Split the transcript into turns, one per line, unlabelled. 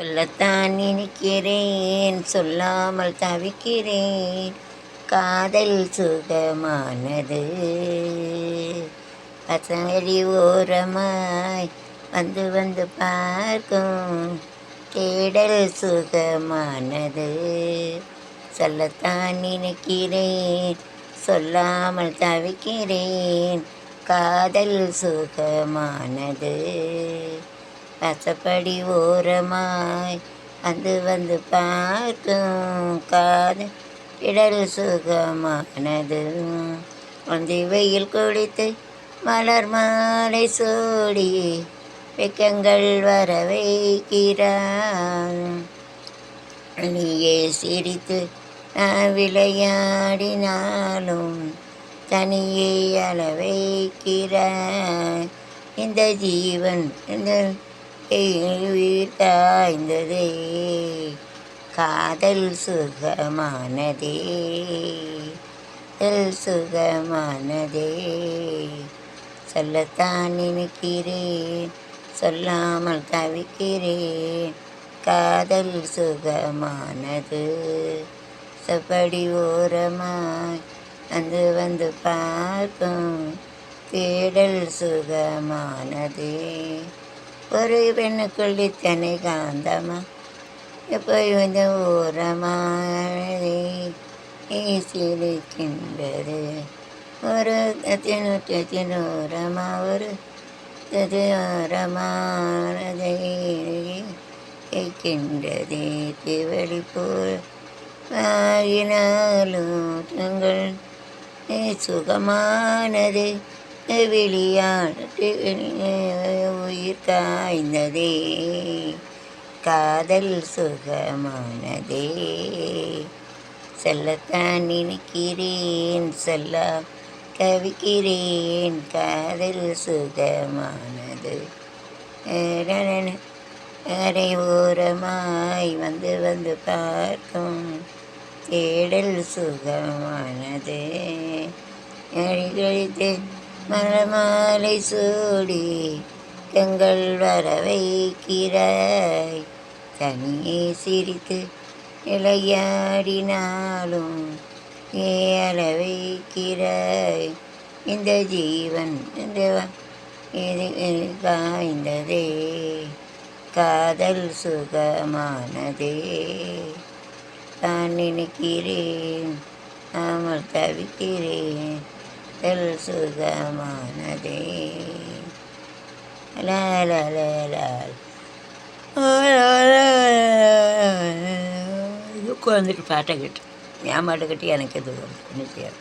சொல்லத்தான் நினைக்கிறேன் சொல்லாமல் தவிக்கிறேன். காதல் சுகமானது. பசங்கடி ஓரமாய் வந்து வந்து பார்க்கும். தேடல் சுகமானது. சொல்லத்தான் நினைக்கிறேன் சொல்லாமல் தவிக்கிறேன். காதல் சுகமானது. கசப்படி ஓரமாய் வந்து வந்து பார்க்கும் காது. இடல் சுகமானது வந்து வெயில் குடித்து மலர் மாலை சூடி வெக்கங்கள் வர வைக்கிறான் நீயே சிரித்து நான் விளையாடினாலும் தனியே அழ இந்த ஜீவன் இந்த உயிர் காய்ந்ததே காதல் சுகமானதே. காதல் சுகமானதே. சொல்லத்தான் நினைக்கிறேன். சொல்லாமல் தவிக்கிறேன். காதல் சுகமானது. சப்படி ஓரமாய் வந்து வந்து பார்க்கும். தேடல் சுகமானதே. ஒரு பெண்ணுக்குள்ளி இத்தனை காந்தமா எப்போ வந்து ஓரமானதே சிரிக்கின்றது ஒரு தினத்தின் ஓரமா ஒரு ஓரமானதை கேட்கின்றதே திவழி போல் ஆகினாலும் தங்கள் சுகமானது வெளியாட்டு உயிர் காய்ந்ததே. காதல் சுகமானதே. சொல்லத்தான் நினைக்கிறேன் சொல்ல கவிக்கிறேன். காதல் சுகமானது. அரை ஓரமாய் வந்து வந்து பார்க்கும் தேடல் சுகமானது. அழிகழித்து மரமாலை சூடி எங்கள் வர வைக்கிறாய் தனியே சிரித்து விளையாடினாலும் ஏ அளவைக்கிறாய் இந்த ஜீவன் இந்த காய்ந்ததே. காதல் சுகமானதே. நான் நினைக்கிறேன் நாமல் தவிக்கிறேன் ിൽ ഇതൊക്കെ വന്നിട്ട് പാട്ട കിട്ടും ഞാൻ പാട്ട് കിട്ടി എനിക്കത് ഒന്നും ചെയ്യാം.